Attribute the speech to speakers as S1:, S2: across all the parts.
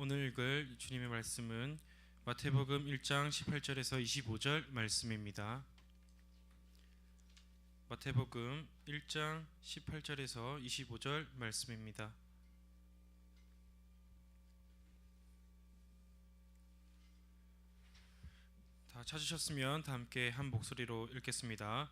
S1: 오늘 읽을 주님의 말씀은 마태복음 1장 18절에서 25절 말씀입니다. 마태복음 1장 18절에서 25절 말씀입니다. 다 찾으셨으면 다 함께 한 목소리로 읽겠습니다.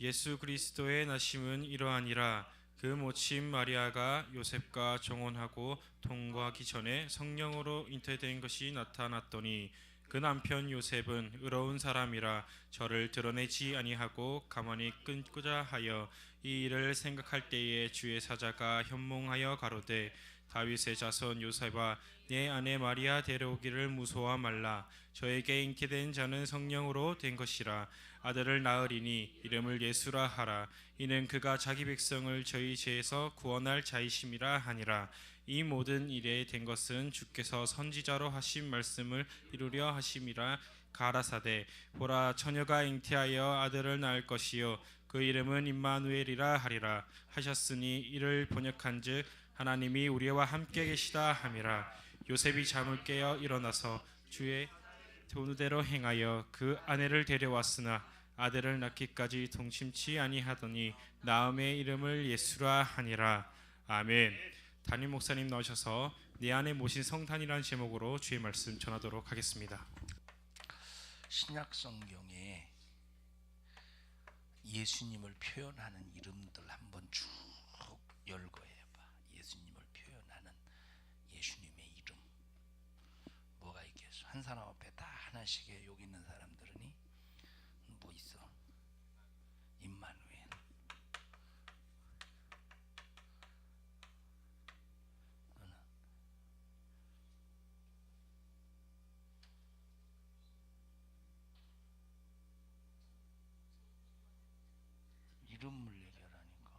S1: 예수 그리스도의 나심은 이러하니라 그 모친 마리아가 요셉과 정혼하고 통과하기 전에 성령으로 잉태된 것이 나타났더니 그 남편 요셉은 의로운 사람이라 저를 드러내지 아니하고 가만히 끊고자 하여 이 일을 생각할 때에 주의 사자가 현몽하여 가로되 다윗의 자손 요셉아 내 아내 마리아 데려오기를 무소화 말라. 저에게 잉태된 자는 성령으로 된 것이라. 아들을 낳으리니 이름을 예수라 하라. 이는 그가 자기 백성을 저희 죄에서 구원할 자이심이라 하니라. 이 모든 일에 된 것은 주께서 선지자로 하신 말씀을 이루려 하심이라 가라사대. 보라 처녀가 잉태하여 아들을 낳을 것이요. 그 이름은 임마누엘이라 하리라. 하셨으니 이를 번역한즉 하나님이 우리와 함께 계시다 함이라 요셉이 잠을 깨어 일어나서 주의 돈대로 행하여 그 아내를 데려왔으나 아들을 낳기까지 동심치 아니하더니 나음의 이름을 예수라 하니라 아멘. 담임 목사님 나오셔서 내 안에 모신 성탄이라는 제목으로 주의 말씀 전하도록 하겠습니다.
S2: 신약 성경에 예수님을 표현하는 이름들 한번 쭉 열거해 봐. 예수님을 표현하는 예수님의 이름 뭐가 있겠어? 한 사람 앞에 다 하나씩 해. 여기 있는 사람들은이 뭐 있어? 임마누엘. 너는 이름을 얘기하라니까.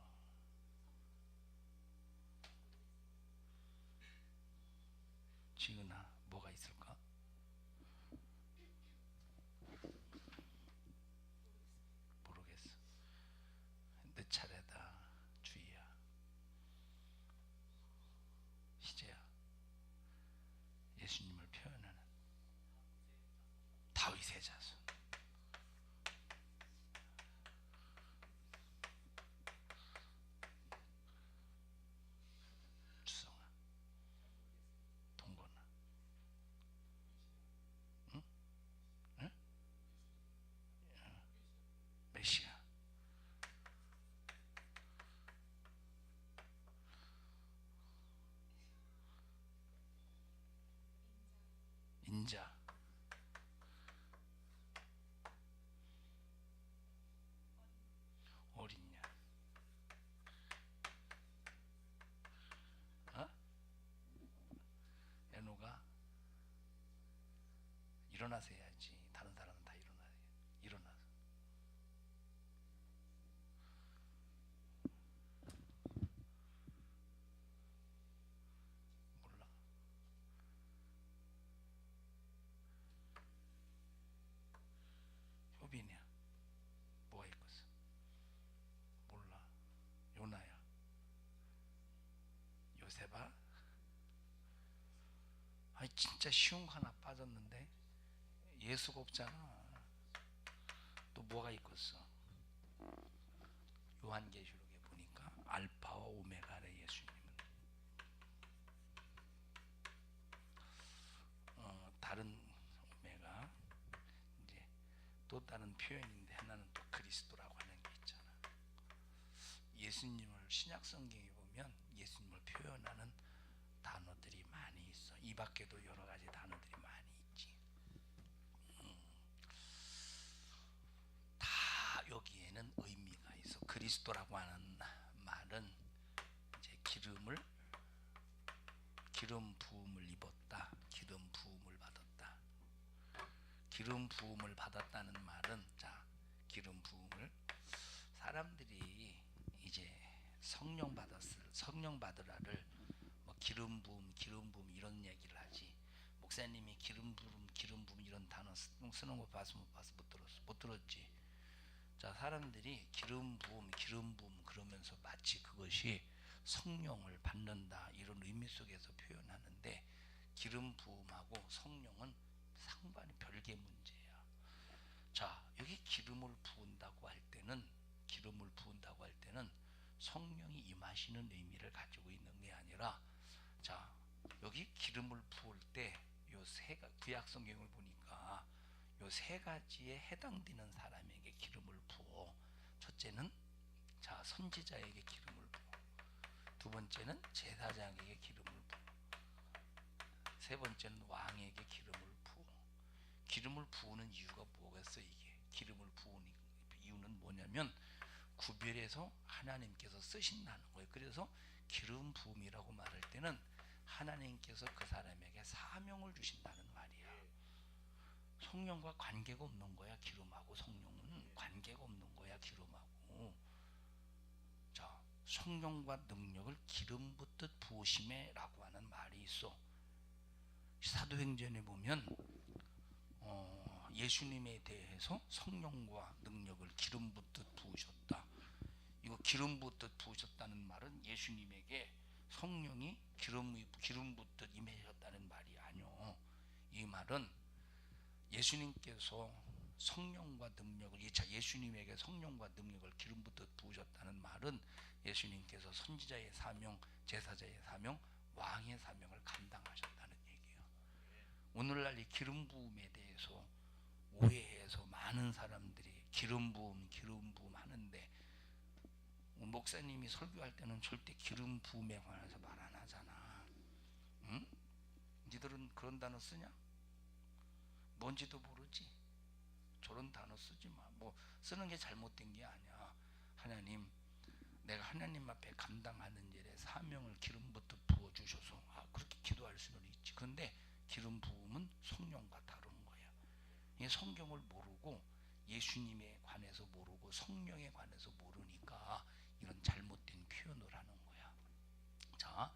S2: 지은아, 뭐가 있을까? 모르겠어. 내 차례다, 주희야. 희재야. 예수님을 표현하는 다윗의 자손. 주성아, 동건아, 어린 양, 어? 애노가 일어나서 해야지. 다른 사람은 다 일어나야 돼. 일어나서. 몰라. 효빈이야. 뭐가 있겠어? 몰라. 요나야. 요셉아. 아니 진짜 쉬운 거 하나 빠졌는데 예수가 없잖아. 또 뭐가 있겠어? 요한계시록에 보니까 알파와 오메가래 예수님은. 어, 다른 오메가 이제 또 다른 표현인데 하나는 또 그리스도라고 하는 게 있잖아. 예수님을 신약 성경에 보면 예수님을 표현하는 단어들이 많이 있어. 이 밖에도 여러 가지 단어들이 많이 있지. 음. 다 여기에는 의미가 있어. 그리스도라고 하는 말은 이제 기름을 기름 부음을 입었다. 기름 부음을 받았다. 기름 부음을 받았다는 말은 자 기름 부음을 사람들이 이제 성령 받았을 성령 받으라를 뭐 기름 부음 기름 부음 이런 얘기를 하지 목사님이 기름 부음 기름 부음 이런 단어 쓰- 쓰는 거못 봐서 못 들었어 못 들었지 자 사람들이 기름 부음 기름 부음 그러면서 마치 그것이 성령을 받는다 이런 의미 속에서 표현하는데 기름 부음하고 성령은 상관이 별개 문제야. 자, 여기 기름을 부은다고 할 때는 기름을 부은다고 할 때는 성령이 임하시는 의미를 가지고 있는 게 아니라 자, 여기 기름을 부을 때 요세가 구약 성경을 보니까 요 세 가지에 해당되는 사람에게 기름을. 첫째는 자, 선지자에게 기름을 부어. 두 번째는 제사장에게 기름을 부어. 세 번째는 왕에게 기름을 부어. 기름을 부으는 이유가 뭐겠어 이게? 기름을 부으는 이유는 뭐냐면 구별해서 하나님께서 쓰신다는 거예요. 그래서 기름 부음이라고 말할 때는 하나님께서 그 사람에게 사명을 주신다는. 성령과 관계가 없는 거야. 기름하고 성령은 관계가 없는 거야. 기름하고. 자, 성령과 능력을 기름 붓듯 부으심에라고 하는 말이 있어. 사도행전에 보면 어, 예수님에 대해서 성령과 능력을 기름 붓듯 부으셨다. 이거 기름 붓듯 부으셨다는 말은 예수님에게 성령이 기름 기름 붓듯 임하셨다는 말이 아니요. 이 말은 예수님께서 성령과 능력을 이차 예수님에게 성령과 능력을 기름 붓듯 부으셨다는 말은 예수님께서 선지자의 사명, 제사자의 사명, 왕의 사명을 감당하셨다는 얘기예요. 오늘날 이 기름 부음에 대해서 오해해서 많은 사람들이 기름 부음, 기름 부음 하는데 목사님이 설교할 때는 절대 기름 부음에 관해서 말 안 하잖아. 응? 니들은 그런 단어 쓰냐? 뭔지도 모르지. 저런 단어 쓰지 마. 뭐 쓰는 게 잘못된 게 아니야. 하나님, 내가 하나님 앞에 감당하는 일에 사명을 기름부터 부어 주셔서 아 그렇게 기도할 수는 있지. 그런데 기름 부음은 성령과 다른 거야. 이 성경을 모르고 예수님에 관해서 모르고 성령에 관해서 모르니까 이런 잘못된 표현을 하는 거야. 자,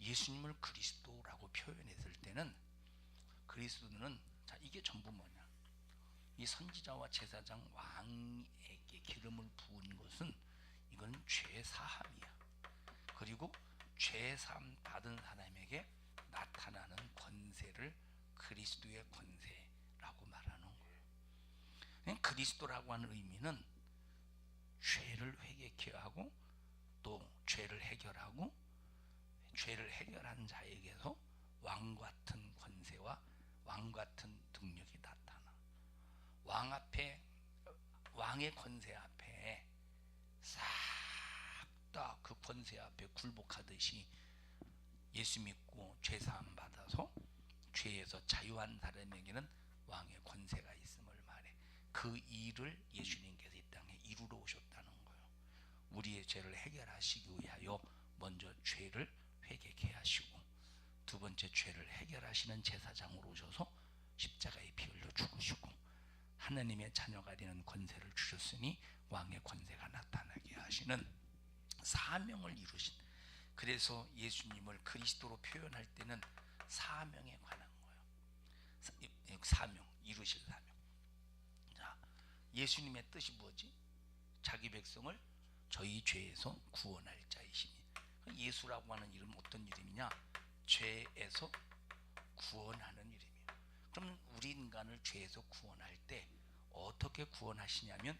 S2: 예수님을 그리스도라고 표현했을 때는 그리스도는 자 이게 전부 뭐냐? 이 선지자와 제사장 왕에게 기름을 부은 것은 이건 죄 사함이야. 그리고 죄 사함 받은 사람에게 나타나는 권세를 그리스도의 권세라고 말하는 거예요. 그리스도라고 하는 의미는 죄를 회개케 하고 또 죄를 해결하고 죄를 해결한 자에게서 왕 같은 권세와 왕 같은 능력이 나타나. 왕 앞에 왕의 권세 앞에 싹 다 그 권세 앞에 굴복하듯이 예수 믿고 죄 사함 받아서 죄에서 자유한 사람에게는 왕의 권세가 있음을 말해. 그 일을 예수님께서 이 땅에 이루러 오셨다는 거예요. 우리의 죄를 해결하시기 위하여 먼저 죄를 회개케 하시고 두 번째 죄를 해결하시는 제사장으로 오셔서 피 흘려 죽으시고 하나님의 자녀가 되는 권세를 주셨으니 왕의 권세가 나타나게 하시는 사명을 이루신 그래서 예수님을 그리스도로 표현할 때는 사명에 관한 거예요. 사명 이루실 사명. 자, 예수님의 뜻이 뭐지? 자기 백성을 저희 죄에서 구원할 자이시니. 그 예수라고 하는 이름은 어떤 이름이냐? 죄에서 구원하는 이름이에요. 그럼 우리 인간을 죄에서 구원할 때 어떻게 구원하시냐면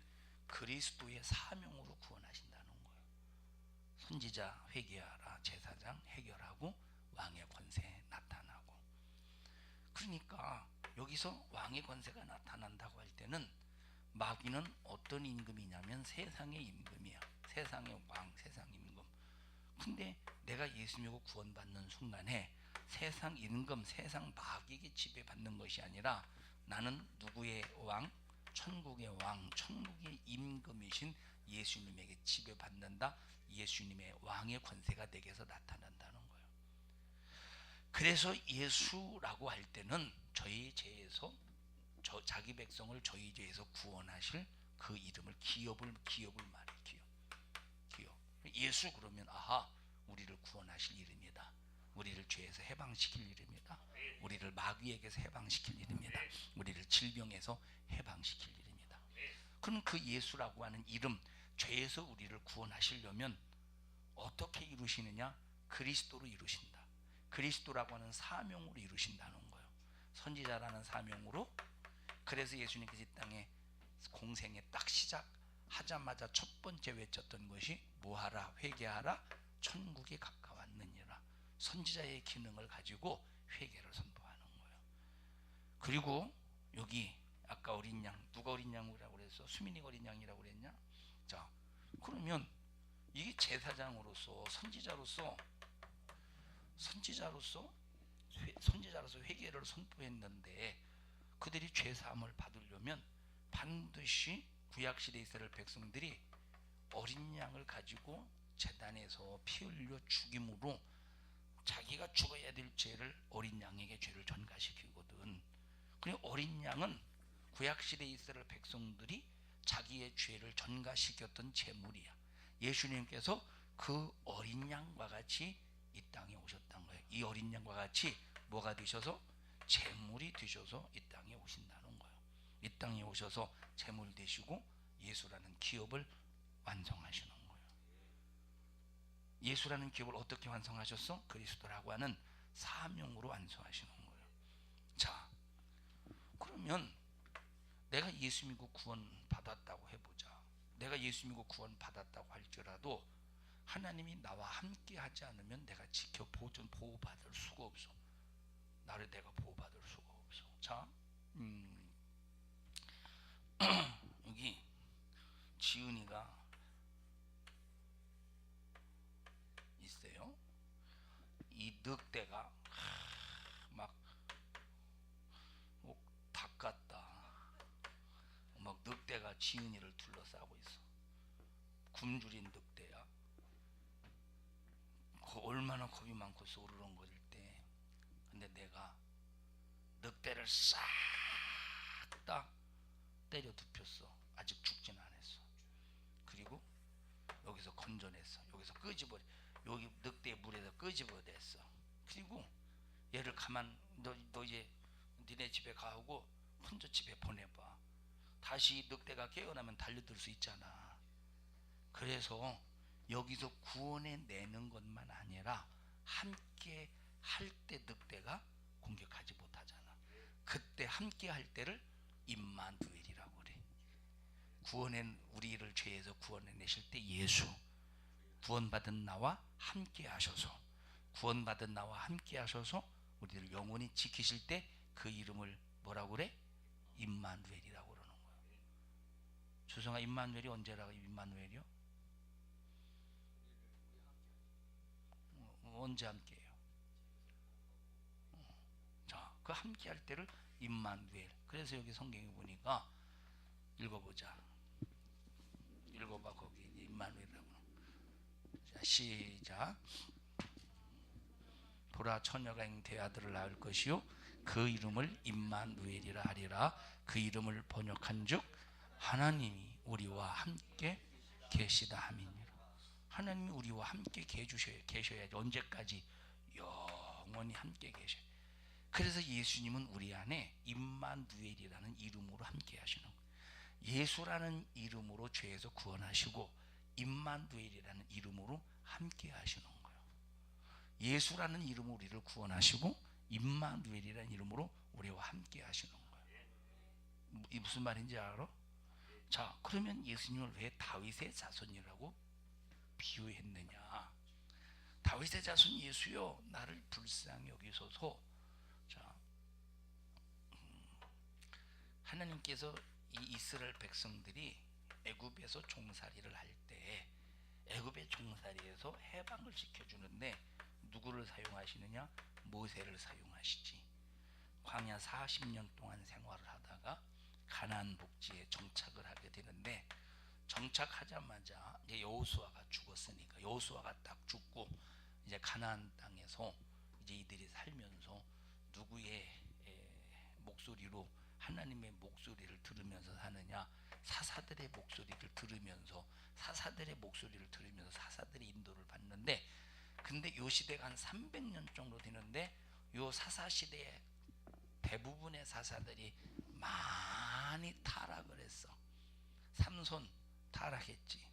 S2: 그리스도의 사명으로 구원하신다는 거예요. 선지자 회개하라 제사장 해결하고 왕의 권세 나타나고 그러니까 여기서 왕의 권세가 나타난다고 할 때는 마귀는 어떤 임금이냐면 세상의 임금이야. 세상의 왕, 세상 임금. 근데 내가 예수 믿고 구원받는 순간에 세상 임금, 세상 마귀에게 지배받는 것이 아니라 나는 누구의 왕? 천국의 왕, 천국의 임금이신 예수님에게 지배받는다. 예수님의 왕의 권세가 내게서 나타난다는 거예요. 그래서 예수라고 할 때는 저희 죄에서 저 자기 백성을 저희 죄에서 구원하실 그 이름을 기업을 기업을 말해. 예수 그러면 아하 우리를 구원하실 이름이다. 우리를 죄에서 해방시킬 이름이다. 우리를 마귀에게서 해방시킬 이름이다. 우리를 질병에서 해방시킬 이름이다. 그럼 그 예수라고 하는 이름 죄에서 우리를 구원하시려면 어떻게 이루시느냐? 그리스도로 이루신다. 그리스도라고 하는 사명으로 이루신다는 거예요. 선지자라는 사명으로 그래서 예수님께서 이 땅에 공생에 딱 시작 하자마자 첫 번째 외쳤던 것이 뭐하라 회개하라 천국에 가까웠느니라 선지자의 기능을 가지고 회개를 선포하는 거예요. 그리고 여기 아까 어린 양 누가 어린 양이라고 그랬어? 수민이가 어린 양이라고 그랬냐? 자 그러면 이게 제사장으로서 선지자로서 선지자로서 회- 선지자로서 회개를 선포했는데 그들이 죄 사함을 받으려면 반드시 구약 시대 이스라엘 백성들이 어린 양을 가지고 제단에서 피 흘려 죽임으로 자기가 죽어야 될 죄를 어린 양에게 죄를 전가시키거든. 그리고 어린 양은 구약 시대 이스라엘 백성들이 자기의 죄를 전가시켰던 제물이야. 예수님께서 그 어린 양과 같이 이 땅에 오셨던 거예요. 이 어린 양과 같이 뭐가 되셔서 제물이 되셔서 이 땅에 거예요. 이 땅에 오셔서 제물 되시고 예수라는 기업을 완성하시는 거예요. 예수라는 기업을 어떻게 완성하셨어? 그리스도라고 하는 사명으로 완성하시는 거예요. 자, 그러면 내가 예수 믿고 구원 받았다고 해보자. 내가 예수 믿고 구원 받았다고 할지라도 하나님이 나와 함께 하지 않으면 내가 지켜 보존 보호받을 수가 없어. 나를 내가 보호받을 수가 없어. 자, 음, 여기 지은이가 있어요. 이 늑대가 막 뭐, 닦았다. 막 늑대가 지은이를 둘러싸고 있어. 굶주린 늑대야. 그 얼마나 겁이 많고 소르렁거릴 때. 근데 내가 늑대를 싹 다 때려 눕혔어. 아직 죽진 않았어. 그리고 여기서 건져냈어. 여기서 끄집어 여기 늑대 물에서 끄집어냈어. 그리고 얘를 가만 너, 너 이제 니네 집에 가고 혼자 집에 보내봐. 다시 늑대가 깨어나면 달려들 수 있잖아. 그래서 여기서 구원해 내는 것만 아니라 함께 할 때 늑대가 공격하지 못하잖아. 그때 함께 할 때를 임마누엘이라고 그래. 구원해 우리를 죄에서 구원해 내실 때 예수 구원받은 나와 함께 하셔서 구원받은 나와 함께 하셔서 우리를 영원히 지키실 때 그 이름을 뭐라고 그래? 임마누엘이라고 그러는 거야. 주성아 임마누엘이 언제라고 임마누엘이요? 어, 언제 함께해요? 어, 자, 그 함께 할 때를 임마누엘. 그래서 여기 성경에 보니까 읽어보자. 읽어봐 거기. 임마누엘이라고. 자, 시작. 보라 처녀가 잉태 아들을 낳을 것이요. 그 이름을 임마누엘이라 하리라. 그 이름을 번역한즉 하나님이 우리와 함께 계시다 함이니라. 하나님이 우리와 함께 계주셔야 계셔야지. 언제까지? 영원히 함께 계셔. 그래서 예수님은 우리 안에 임마누엘이라는 이름으로 함께 하시는 거예요 예수라는 이름으로 죄에서 구원하시고 임마누엘이라는 이름으로 함께 하시는 거예요 예수라는 이름으로 우리를 구원하시고 임마누엘이라는 이름으로 우리와 함께 하시는 거예요. 이 무슨 말인지 알아? 자, 그러면 예수님을 왜 다윗의 자손이라고 비유했느냐? 다윗의 자손 예수여, 나를 불쌍히 여기소서. 자, 음, 하나님께서 이 이스라엘 백성들이 애굽에서 종살이를 할 때 애굽의 종살이에서 해방을 시켜주는데 누구를 사용하시느냐? 모세를 사용하시지. 광야 40년 동안 생활을 하다가 가나안 복지에 정착을 하게 되는데 정착하자마자 이제 여호수아가 죽었으니까 여호수아가 딱 죽고 이제 가나안 땅에서 이제 이들이 살면서 누구의 에, 목소리로 하나님의 목소리를 들으면서 사느냐 사사들의 목소리를 들으면서 사사들의 목소리를 들으면서 사사들의 인도를 받는데 근데 요 시대가 한 300년 정도 되는데 요 사사 시대에 대부분의 사사들이 많이 타락을 했어. 삼손 타락했지.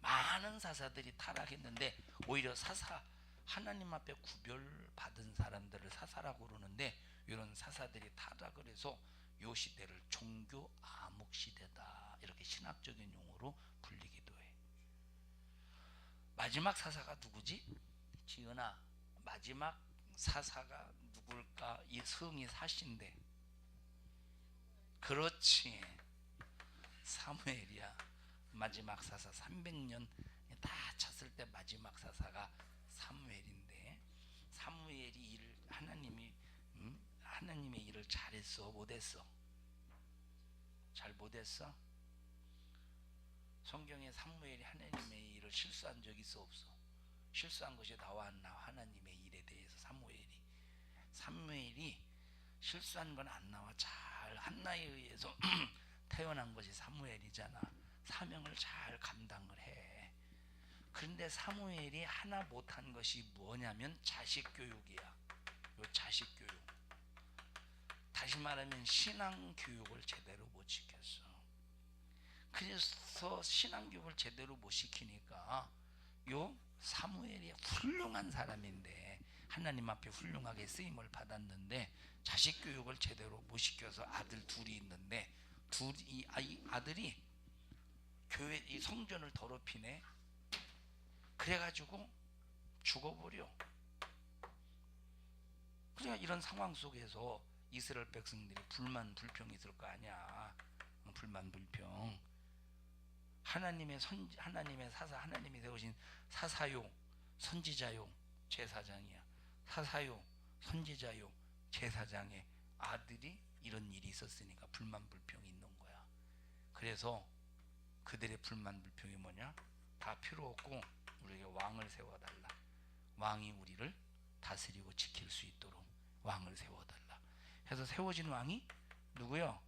S2: 많은 사사들이 타락했는데 오히려 사사 하나님 앞에 구별 받은 사람들을 사사라고 그러는데 이런 사사들이 타락을 해서 요 시대를 종교 암흑 시대다 이렇게 신학적인 용어로 불리기도 해. 마지막 사사가 누구지? 지은아 마지막 사사가 누굴까? 이 성이 사신데 그렇지 사무엘이야 마지막 사사 300년 다 찼을 때 마지막 사사가 사무엘인데 사무엘이 일을 하나님이 음? 하나님의 일을 잘했어 못했어? 잘 못했어? 성경에 사무엘이 하나님의 일을 실수한 적 있어 없어? 실수한 것이 나와? 하나님의 일에 대해서 사무엘이. 사무엘이 실수한 건 안 나와. 잘 한나에 의해서 태어난 것이 사무엘이잖아. 사명을 잘 감당을 해. 그런데 사무엘이 하나 못한 것이 뭐냐면 자식 교육이야. 요 자식 교육 다시 말하면 신앙 교육을 제대로 못 시켰어 그래서 신앙 교육을 제대로 못 시키니까 요 사무엘이 훌륭한 사람인데 하나님 앞에 훌륭하게 쓰임을 받았는데 자식 교육을 제대로 못 시켜서 아들 둘이 있는데 둘이 아이 아들이 교회 이 성전을 더럽히네. 그래가지고 죽어버려. 그러니까 이런 상황 속에서 이스라엘 백성들이 불만 불평이 있을 거 아니야. 어, 불만 불평. 하나님의 선 하나님의 사사 하나님이 세우신 사사요 선지자요 제사장이야. 사사요 선지자요 제사장의 아들이 이런 일이 있었으니까 불만 불평이 있는 거야. 그래서 그들의 불만 불평이 뭐냐? 다 필요 없고 우리에게 왕을 세워달라. 왕이 우리를 다스리고 지킬 수 있도록 왕을 세워달라. 해서 세워진 왕이 누구요?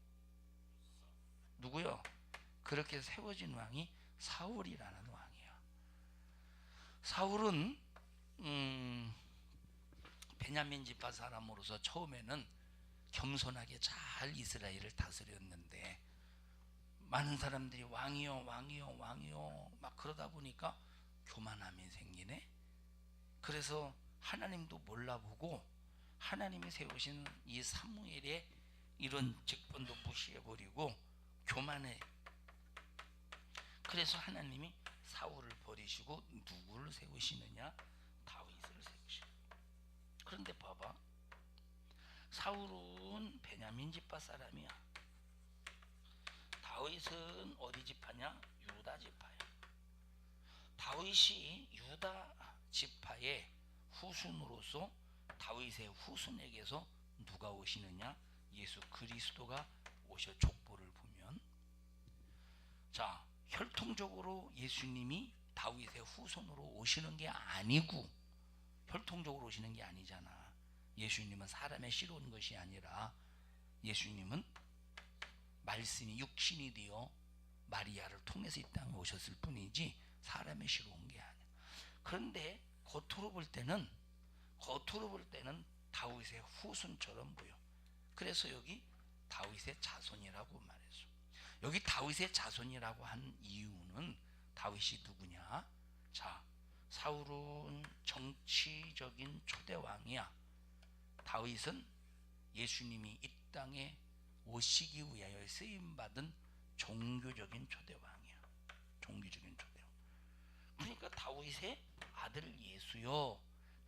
S2: 누구요? 그렇게 세워진 왕이 사울이라는 왕이야. 사울은 음, 베냐민 지파 사람으로서 처음에는 겸손하게 잘 이스라엘을 다스렸는데 많은 사람들이 왕이요 왕이요 왕이요 막 그러다 보니까 교만함이 생기네. 그래서 하나님도 몰라보고 하나님이 세우신 이 사무엘의 이런 직분도 무시해버리고 교만해. 그래서 하나님이 사울을 버리시고 누구를 세우시느냐? 다윗을 세우시고. 그런데 봐봐. 사울은 베냐민 지파 사람이야. 다윗은 어디 지파냐? 유다 지파야. 다윗이 유다 지파의 후손으로서 다윗의 후손에게서 누가 오시느냐? 예수 그리스도가 오셔 족보를 보면 자 혈통적으로 예수님이 다윗의 후손으로 오시는 게 아니고 혈통적으로 오시는 게 아니잖아. 예수님은 사람의 씨로 온 것이 아니라 예수님은 말씀이 육신이 되어 마리아를 통해서 이 땅에 오셨을 뿐이지 사람의 씨로 온 게 아니야. 그런데 겉으로 볼 때는 겉으로 볼 때는 다윗의 후손처럼 보여. 그래서 여기 다윗의 자손이라고 말했어. 여기 다윗의 자손이라고 한 이유는 다윗이 누구냐? 자, 사울은 정치적인 초대 왕이야. 다윗은 예수님이 이 땅에 오시기 위하여 쓰임 받은 종교적인 초대 왕이야. 종교적인 초대 왕. 그러니까 다윗의 아들 예수요.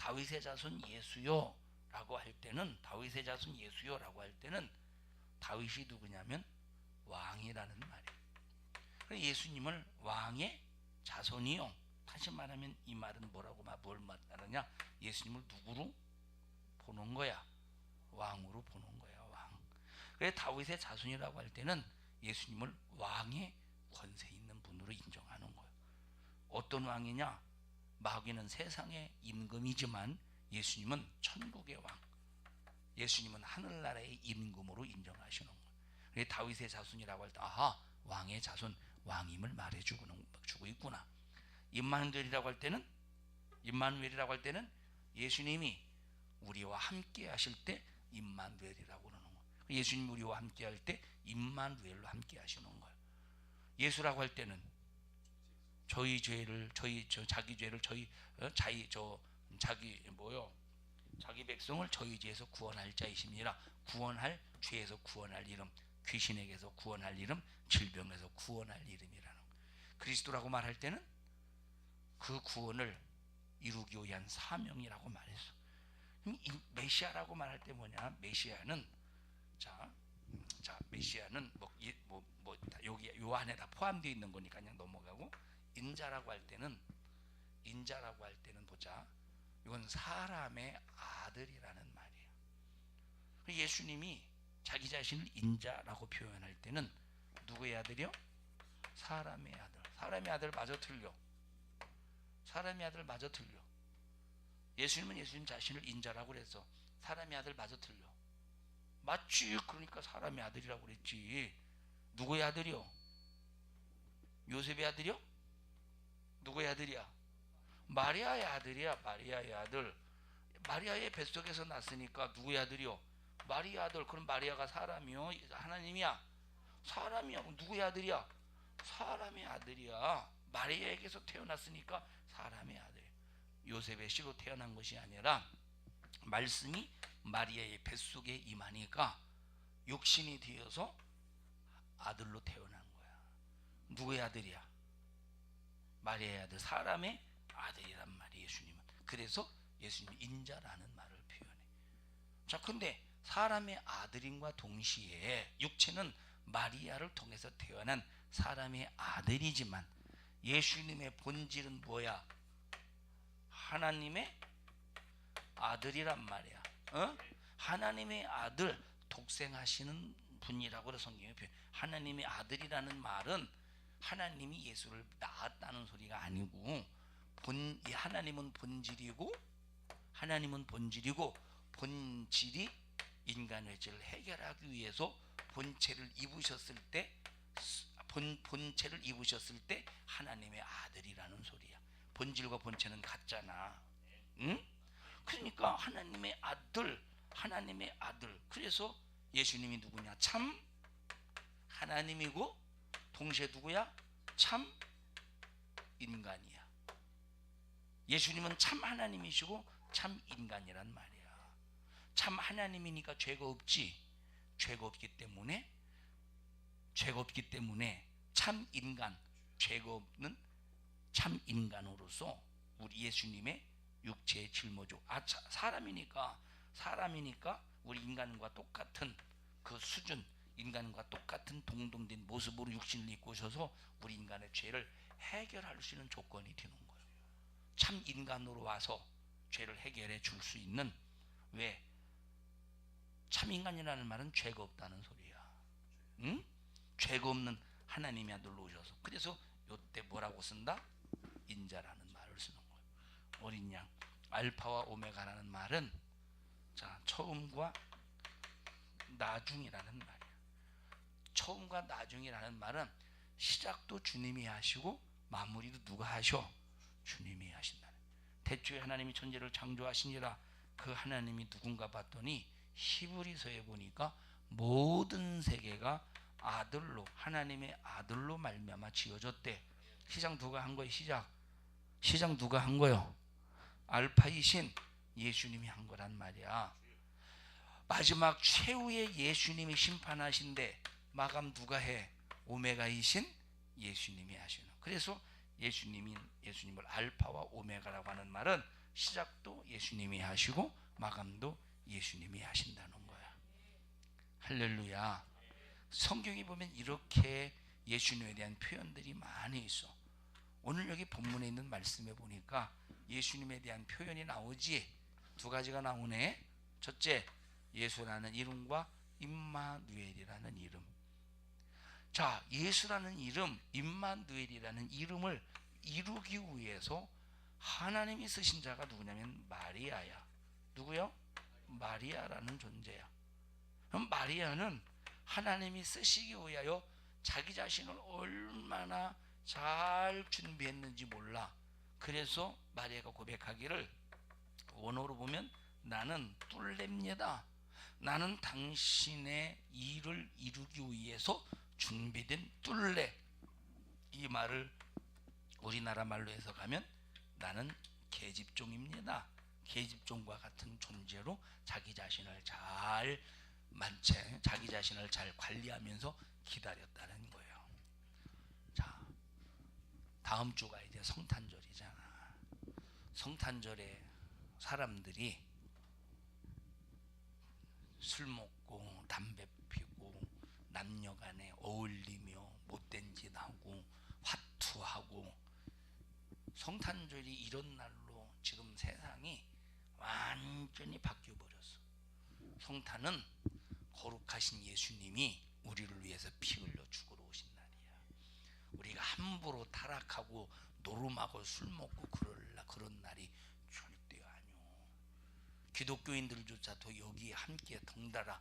S2: 다윗의 자손 예수요 라고 할 때는 다윗의 자손 예수요 라고 할 때는 다윗이 누구냐면 왕이라는 말이에요. 예수님을 왕의 자손이요. 다시 말하면 이 말은 뭐라고 말- 뭘 말하느냐? 예수님을 누구로 보는 거야? 왕으로 보는 거야, 왕. 그래 다윗의 자손이라고 할 때는 예수님을 왕의 권세 있는 분으로 인정하는 거예요. 어떤 왕이냐? 마귀는 세상의 임금이지만 예수님은 천국의 왕. 예수님은 하늘나라의 임금으로 인정하시는 거예요. 다윗의 자손이라고 할 때 아하 왕의 자손 왕임을 말해주고 주고 있구나. 임마누엘이라고 할 때는 임마누엘이라고 할 때는 예수님이 우리와 함께 하실 때 임마누엘이라고 그러는 거예요. 예수님 우리와 함께 할 때 임마누엘로 함께 하시는 거예요. 예수라고 할 때는 저희 죄를 저희 저 자기 죄를 저희 어, 자기 저 자기 뭐요? 자기 백성을 저희 죄에서 구원할 자이십니다. 구원할 죄에서 구원할 이름, 귀신에게서 구원할 이름, 질병에서 구원할 이름이라는 거. 그리스도라고 말할 때는 그 구원을 이루기 위한 사명이라고 말했어. 메시아라고 말할 때 뭐냐? 메시아는 자, 음, 자 메시아는 뭐, 이- 뭐, 뭐다 여기 요 안에 다 포함되어 있는 거니까 그냥 넘어가고 인자라고 할 때는 인자라고 할 때는 보자. 이건 사람의 아들이라는 말이에요. 예수님이 자기 자신을 인자라고 표현할 때는 누구의 아들이요? 사람의 아들. 사람의 아들 마저 틀려. 사람의 아들 마저 틀려. 예수님은 예수님 자신을 인자라고 그랬어. 사람의 아들 마저 틀려. 맞지? 그러니까 사람의 아들이라고 그랬지. 누구의 아들이요? 요셉의 아들이요? 누구의 아들이야? 마리아의 아들이야. 마리아의 아들. 마리아의 뱃속에서 났으니까 누구의 아들이요? 마리아 아들. 그럼 마리아가 사람이요? 하나님이야? 사람이야. 그럼 누구의 아들이야? 사람의 아들이야. 마리아에게서 태어났으니까 사람의 아들. 요셉의 씨로 태어난 것이 아니라 말씀이 마리아의 뱃속에 임하니까 육신이 되어서 아들로 태어난 거야. 누구의 아들이야? 마리아의 아들, 사람의 아들이란 말이 예수님은. 그래서 예수님 인자라는 말을 표현해. 자, 근데 사람의 아들임과 동시에 육체는 마리아를 통해서 태어난 사람의 아들이지만 예수님의 본질은 뭐야? 하나님의 아들이란 말이야. 어? 하나님의 아들 독생하시는 분이라고 성경에 표현. 하나님의 아들이라는 말은 하나님이 예수를 낳았다는 소리가 아니고 본이 하나님은 본질이고 하나님은 본질이고 본질이 인간의 죄를 해결하기 위해서 본체를 입으셨을 때 본, 본체를 입으셨을 때 하나님의 아들이라는 소리야. 본질과 본체는 같잖아. 응? 그러니까 하나님의 아들, 하나님의 아들. 그래서 예수님이 누구냐? 참 하나님이고 동시에 누구야? 참 인간이야. 예수님은 참 하나님이시고 참 인간이란 말이야. 참 하나님이니까 죄가 없지. 죄가 없기 때문에 죄가 없기 때문에 참 인간, 죄가 없는 참 인간으로서 우리 예수님의 육체의 짊어지고 아 자, 사람이니까 사람이니까 우리 인간과 똑같은 그 수준 인간과 똑같은 동동된 모습으로 육신을 입고 오셔서 우리 인간의 죄를 해결할 수 있는 조건이 되는 거예요. 참 인간으로 와서 죄를 해결해 줄 수 있는 왜? 참 인간이라는 말은 죄가 없다는 소리야. 응? 죄가 없는 하나님의 아들로 오셔서 그래서 요때 뭐라고 쓴다? 인자라는 말을 쓰는 거예요. 어린 양 알파와 오메가라는 말은 자 처음과 나중이라는 말이야. 처음과 나중이라는 말은 시작도 주님이 하시고 마무리도 누가 하셔? 주님이 하신다. 대초에 하나님이 천지를 창조하시니라 그 하나님이 누군가 봤더니 히브리서에 보니까 모든 세계가 아들로 하나님의 아들로 말미암아 지어졌대. 시작 누가 한 거예요? 시작. 시작 누가 한 거요? 알파이신 예수님이 한 거란 말이야. 마지막 최후의 예수님이 심판하신데 마감 누가 해? 오메가이신 예수님이 하시는. 그래서 예수님이 예수님을 알파와 오메가라고 하는 말은 시작도 예수님이 하시고 마감도 예수님이 하신다는 거야. 할렐루야. 성경에 보면 이렇게 예수님에 대한 표현들이 많이 있어. 오늘 여기 본문에 있는 말씀에 보니까 예수님에 대한 표현이 나오지 두 가지가 나오네. 첫째, 예수라는 이름과 임마누엘이라는 이름. 자, 예수라는 이름, 임마누엘이라는 이름을 이루기 위해서 하나님이 쓰신 자가 누구냐면 마리아야. 누구요? 마리아라는 존재야. 그럼 마리아는 하나님이 쓰시기 위하여 자기 자신을 얼마나 잘 준비했는지 몰라. 그래서 마리아가 고백하기를 원어로 보면 나는 뚫랩니다. 나는 당신의 일을 이루기 위해서 준비된 뚫레. 이 말을 우리나라 말로 해석하면 나는 계집종입니다. 계집종과 같은 존재로 자기 자신을 잘 만체 자기 자신을 잘 관리하면서 기다렸다는 거예요. 자, 다음 주가 이제 성탄절이잖아. 성탄절에 사람들이 술 먹고 담배 남녀 간에 어울리며 못된 짓 하고 화투하고 성탄절이 이런 날로 지금 세상이 완전히 바뀌어 버렸어. 성탄은 거룩하신 예수님이 우리를 위해서 피 흘려 죽으러 오신 날이야. 우리가 함부로 타락하고 노름하고 술 먹고 그럴 그런 날이 절대 아니오. 기독교인들조차도 여기에 함께 덩달아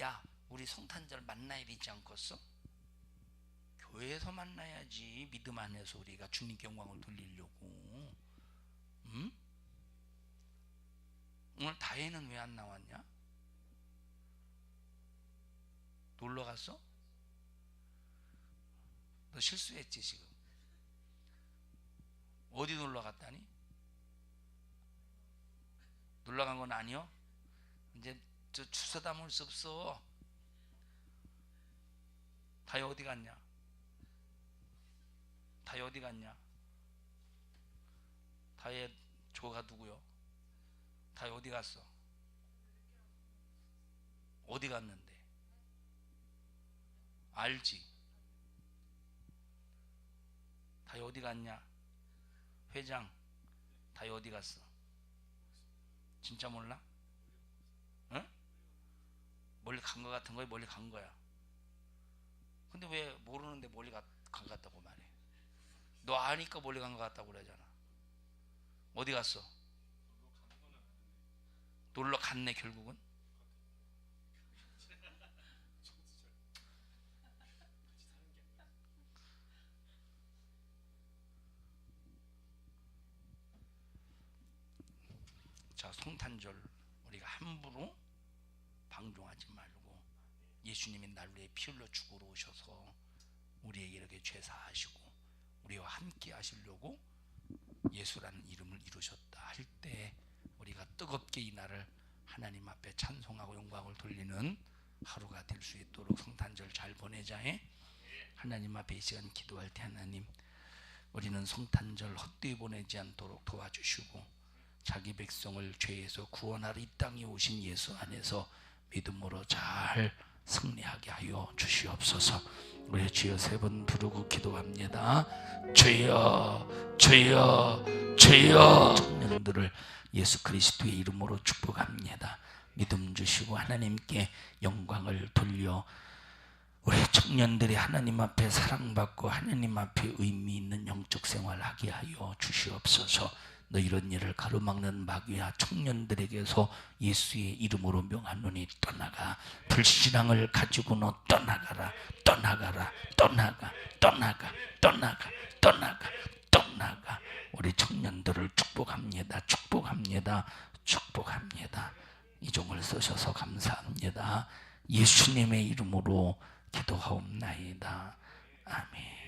S2: 야 우리 성탄절 만나야 되지 않겠어? 교회에서 만나야지 믿음 안에서 우리가 주님께 영광을 돌리려고 응? 오늘 다혜는 왜 안 나왔냐? 놀러 갔어? 너 실수했지 지금 어디 놀러 갔다니? 놀러 간 건 아니요? 이제 저 주워 담을 수 없어 다혜 어디 갔냐? 다혜 어디 갔냐? 다혜 조가 누구요? 다혜 어디 갔어? 어디 갔는데? 알지? 다혜 어디 갔냐? 회장 다혜 어디 갔어? 진짜 몰라? 응? 멀리 간 거 같은 거야? 멀리 간 거야? 근데 왜 모르는데 멀리 가, 간것 같다고 말해? 너 아니까 멀리 간 것 같다고 그러잖아. 어디 갔어? 놀러 갔네 결국은. 자 성탄절 우리가 함부로 방종하지 말고 예수님이 날 위해 피 흘려 죽으러 오셔서 우리에게 이렇게 죄사하시고 우리와 함께 하시려고 예수라는 이름을 이루셨다 할 때 우리가 뜨겁게 이 날을 하나님 앞에 찬송하고 영광을 돌리는 하루가 될 수 있도록 성탄절 잘 보내자 해 하나님 앞에 이 시간 기도할 때 하나님 우리는 성탄절 헛되이 보내지 않도록 도와주시고 자기 백성을 죄에서 구원하러 이 땅에 오신 예수 안에서 믿음으로 잘 승리하게 하여 주시옵소서. 우리 주여 세 번 부르고 기도합니다. 주여, 주여, 주여. 청년들을 예수 그리스도의 이름으로 축복합니다. 믿음 주시고 하나님께 영광을 돌려 우리 청년들이 하나님 앞에 사랑받고 하나님 앞에 의미 있는 영적 생활하게 하여 주시옵소서. 너 이런 일을 가로막는 마귀야 청년들에게서 예수의 이름으로 명하노니 떠나가. 불신앙을 가지고 너 떠나가라 떠나가라 떠나가 떠나가 떠나가 떠나가 떠나가. 우리 청년들을 축복합니다 축복합니다 축복합니다. 이 종을 쓰셔서 감사합니다. 예수님의 이름으로 기도하옵나이다. 아멘